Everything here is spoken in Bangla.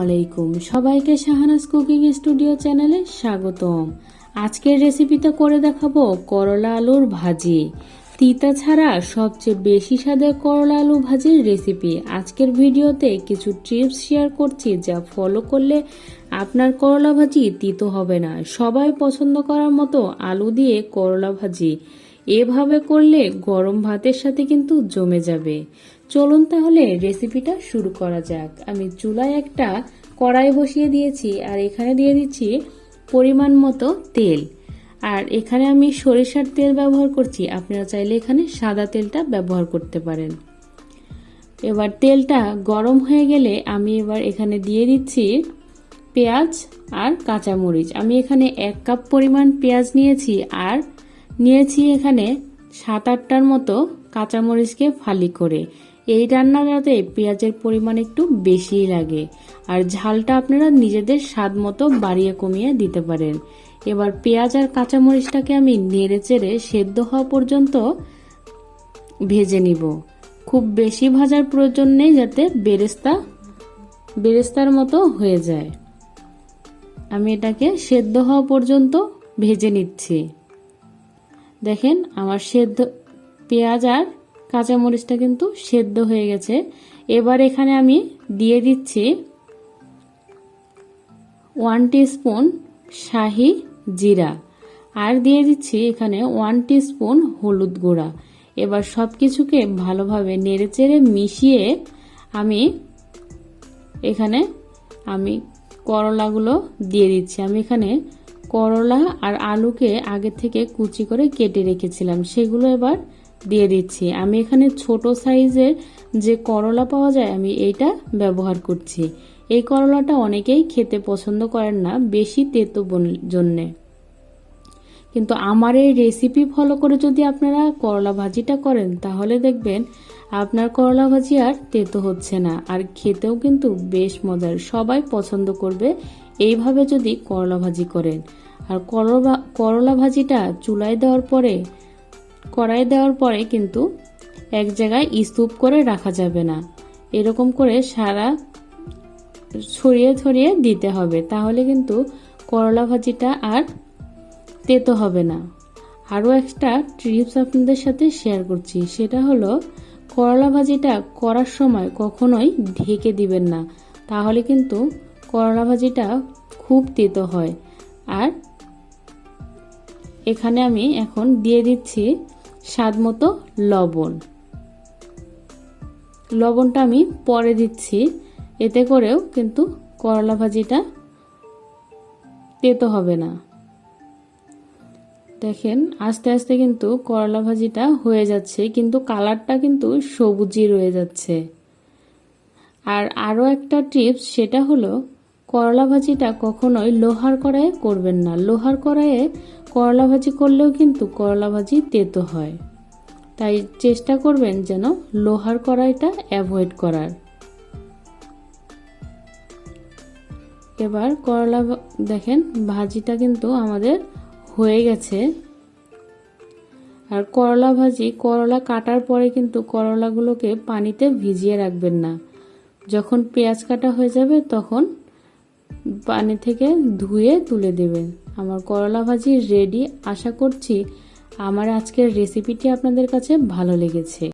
আলাইকুম। সবাইকে শাহানাজ কুকিং স্টুডিও চ্যানেলে স্বাগতম। আজকের রেসিপিতে করে দেখাবো করলা আলুর ভাজি। তিতা ছাড়া সবচেয়ে বেশি স্বাদের করলা আলু ভাজির রেসিপি আজকের ভিডিওতে কিছু টিপস শেয়ার করছি যা ফলো করলে আপনার করলা ভাজি তিতো হবে না। সবাই পছন্দ করার মতো আলু দিয়ে করলা ভাজি। এভাবে করলে গরম ভাতের সাথে কিন্তু জমে যাবে। চলুন তাহলে রেসিপিটা শুরু করা যাক। আমি চুলায় একটা কড়াই বসিয়ে দিয়েছি আর এখানে দিয়ে দিচ্ছি পরিমাণ মতো তেল। আর এখানে আমি সরিষার তেল ব্যবহার করছি। আপনারা চাইলে এখানে সাদা তেলটা ব্যবহার করতে পারেন। এবার তেলটা গরম হয়ে গেলে আমি এবার এখানে দিয়ে দিচ্ছি পেঁয়াজ আর কাঁচামরিচ। আমি এখানে এক কাপ পরিমাণ পেঁয়াজ নিয়েছি আর নিয়েছি এখানে সাত আটটার মতো কাঁচামরিচকে ফালি করে। এই রান্নাটাতে পেঁয়াজের পরিমাণ একটু বেশিই লাগে। আর ঝালটা আপনারা নিজেদের স্বাদ মতো বাড়িয়ে কমিয়ে দিতে পারেন। এবার পেঁয়াজ আর কাঁচামরিচটাকে আমি নেড়ে চেড়ে সেদ্ধ হওয়া পর্যন্ত ভেজে নিব। খুব বেশি ভাজার প্রয়োজন নেই যাতে বেরেস্তা, বেরেস্তার মতো হয়ে যায়। আমি এটাকে সেদ্ধ হওয়া পর্যন্ত ভেজে নিচ্ছি। দেখেন, আমার সেদ্ধ পেঁয়াজ আর কাঁচামরিচটা কিন্তু সেদ্ধ হয়ে গেছে। এবার এখানে আমি দিয়ে দিচ্ছি ওয়ান স্পুন শাহি জিরা আর দিয়ে দিচ্ছি এখানে ওয়ান স্পুন হলুদ গুঁড়া। এবার সব কিছুকে ভালোভাবে নেড়েচেড়ে মিশিয়ে আমি এখানে আমি করলাগুলো দিয়ে দিচ্ছি। আমি এখানে করলা আর আলুকে আগে থেকে কুচি করে কেটে রেখেছিলাম। সেগুলো এবার দিয়ে দিচ্ছি। আমি এখানে ছোট সাইজের যে করলা পাওয়া যায়, আমি এইটা ব্যবহার করছি। এই করলাটা অনেকেই খেতে পছন্দ করেন না, বেশি তেতো জন্যে। কিন্তু আমার এই রেসিপি ফলো করে যদি আপনারা করলা ভাজিটা করেন, তাহলে দেখবেন আপনার করলা ভাজি আর তেতো হচ্ছে না। আর খেতেও কিন্তু বেশ মজার। সবাই পছন্দ করবে এইভাবে যদি করলা ভাজি করেন। আর করলা করলা ভাজিটা চুলায় দেওয়ার পরে কড়াই দেওয়ার পরে কিন্তু এক জায়গায় স্তূপ করে রাখা যাবে না। এরকম করে সারা ছড়িয়ে ছড়িয়ে দিতে হবে। তাহলে কিন্তু করলা ভাজিটা আর তেতো হবে না। আরও একটা ট্রিপস আপনাদের সাথে শেয়ার করছি। সেটা হলো, করলা ভাজিটা করার সময় কখনোই ঢেকে দিবেন না। তাহলে কিন্তু করলা ভাজিটা খুব তেতো হয়। আর এখানে আমি এখন দিয়ে দিচ্ছি স্বাদ মতো লবণ। লবণটা আমি পরে দিচ্ছি। এতে করেও কিন্তু করলা ভাজিটা তেতো হবে না। দেখেন, আস্তে আস্তে কিন্তু করলা ভাজিটা হয়ে যাচ্ছে, কিন্তু কালারটা কিন্তু সবুজই রয়ে যাচ্ছে। আর আরও একটা টিপস, সেটা হলো করলা ভাজিটা কখনোই লোহার কড়াইয়ে করবেন না। লোহার কড়াইয়ে করলা ভাজি করলেও কিন্তু করলা ভাজি তেতো হয়। তাই চেষ্টা করবেন যেন লোহার কড়াইটা অ্যাভয়েড করার। এবার করলা দেখেন ভাজিটা কিন্তু আমাদের হয়ে গেছে। আর করলা ভাজি, করলা কাটার পরে কিন্তু করলাগুলোকে পানিতে ভিজিয়ে রাখবেন না। যখন পেঁয়াজ কাটা হয়ে যাবে তখন পানি থেকে ধুয়ে তুলে দেবেন। আমার করলা ভাজি রেডি আশা করছি আমার আজকের রেসিপিটি আপনাদের কাছে ভালো লেগেছে।